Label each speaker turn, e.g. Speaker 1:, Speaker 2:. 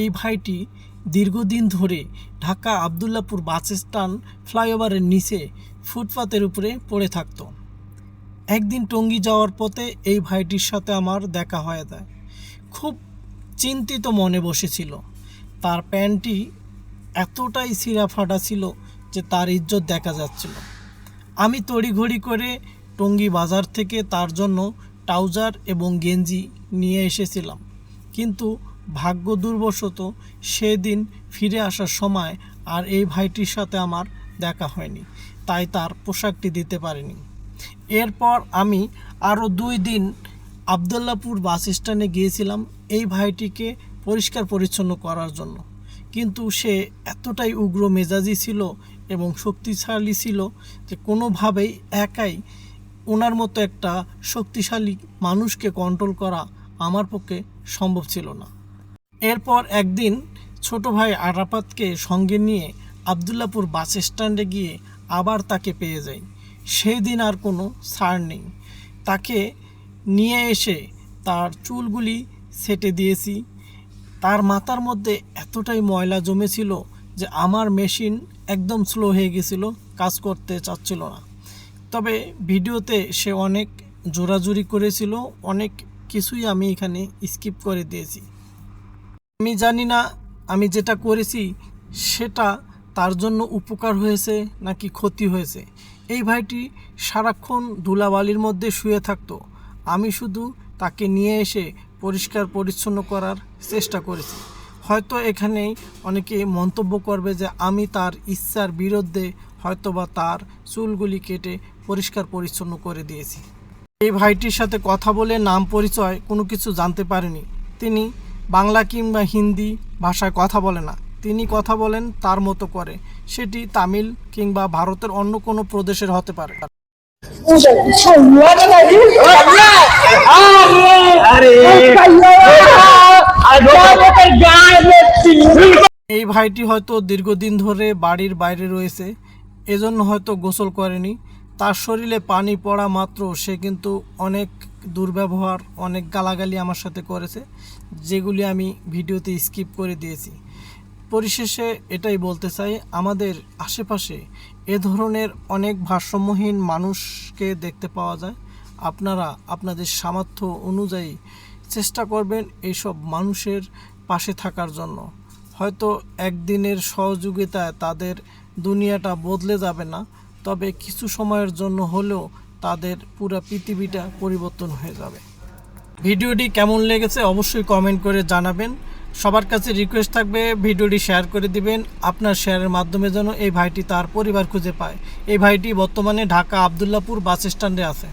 Speaker 1: এই ভাইটি দীর্ঘদিন ধরে ঢাকা আবদুল্লাপুর বাস স্ট্যান্ড ফ্লাইওভারের নিচে ফুটপাতের উপরে পড়ে থাকতো। একদিন টঙ্গী যাওয়ার পথে এই ভাইটির সাথে আমার দেখা হয়ে যায়। খুব চিন্তিত মনে বসেছিল। তার প্যান্টটি এতটাই ছিঁড়া ফাটা ছিল যে তার ইজ্জত দেখা যাচ্ছিল। আমি তড়িঘড়ি করে টঙ্গী বাজার থেকে তার জন্য ট্রাউজার এবং গেঞ্জি নিয়ে এসেছিলাম। কিন্তু ভাগ্য দুর্বশত সেদিন ফিরে আসার সময় আর এই ভাইটির সাথে আমার দেখা হয়নি, তাই তার পোশাকটি দিতে পারিনি। এরপর আমি আরও দুই দিন আবদুল্লাপুর বাস স্ট্যান্ডে গিয়েছিলাম এই ভাইটিকে পরিষ্কার পরিচ্ছন্ন করার জন্য। কিন্তু সে এতটাই উগ্র মেজাজি ছিল এবং শক্তিশালী ছিল যে কোনোভাবেই একাই ওনার মতো একটা শক্তিশালী মানুষকে কন্ট্রোল করা আমার পক্ষে সম্ভব ছিল না। এরপর একদিন ছোট ভাই আরাপাতকে সঙ্গে নিয়ে আবদুল্লাপুর বাস স্ট্যান্ডে গিয়ে আবার তাকে পেয়ে যাই সেই দিন আর কোনো ছাড় নেই। তাকে নিয়ে এসে তার চুলগুলি সেটে দিয়েছি। তার মাথার মধ্যে এতটাই ময়লা জমেছিল যে আমার মেশিন একদম স্লো হয়ে গেছিল, কাজ করতে চাচ্ছিল না। তবে ভিডিওতে সে অনেক জোরাজুরি করেছিল, অনেক কিছুই আমি এখানে স্কিপ করে দিয়েছি। আমি জানি না আমি যেটা করেছি, সেটা তার জন্য উপকার হয়েছে নাকি ক্ষতি হয়েছে। এই ভাইটি সারাক্ষণ ধুলাবালির মধ্যে শুয়ে থাকতো। আমি শুধু তাকে নিয়ে এসে পরিষ্কার পরিচ্ছন্ন করার চেষ্টা করেছি। হয়তো এখানেই অনেকে মন্তব্য করবে যে আমি তার ইচ্ছার বিরুদ্ধে হয়তোবা তার চুলগুলি কেটে পরিষ্কার পরিচ্ছন্ন করে দিয়েছি। এই ভাইটির সাথে কথা বলে নাম পরিচয় কোনো কিছু জানতে পারেনি। তিনি বাংলা কিংবা হিন্দি ভাষায় কথা বলে না। তিনি কথা বলেন তার মতো করে। সেটি তামিল কিংবা ভারতের অন্য কোনো প্রদেশের হতে পারে। এই ভাইটি হয়তো দীর্ঘদিন ধরে বাড়ির বাইরে রয়েছে। এজন্য হয়তো গোসল করেনি। তার শরীরে পানি পড়া মাত্র। সে কিন্তু অনেক দুর্ব্যবহার, অনেক গালাগালি আমার সাথে করেছে, যেগুলি আমি ভিডিওতে স্কিপ করে দিয়েছি। পরিশেষে এটাই বলতে চাই, আমাদের আশেপাশে এ ধরনের অনেক ভারসাম্যহীন মানুষকে দেখতে পাওয়া যায়। আপনারা আপনাদের সামর্থ্য অনুযায়ী চেষ্টা করবেন এইসব মানুষের পাশে থাকার জন্য। হয়তো একদিনের সহযোগিতায় তাদের দুনিয়াটা বদলে যাবে না, তবে কিছু সময়ের জন্য হলেও তাদের পুরো পৃথিবীটা পরিবর্তন হয়ে যাবে। ভিডিওটি কেমন লেগেছে অবশ্যই কমেন্ট করে জানাবেন। সবার কাছে রিকোয়েস্ট থাকবে, ভিডিওটি শেয়ার করে দিবেন। আপনার শেয়ারের মাধ্যমে যেন এই ভাইটি তার পরিবার খুঁজে পায়। এই ভাইটি বর্তমানে ঢাকা আবদুল্লাপুর বাস স্ট্যান্ডে আছে।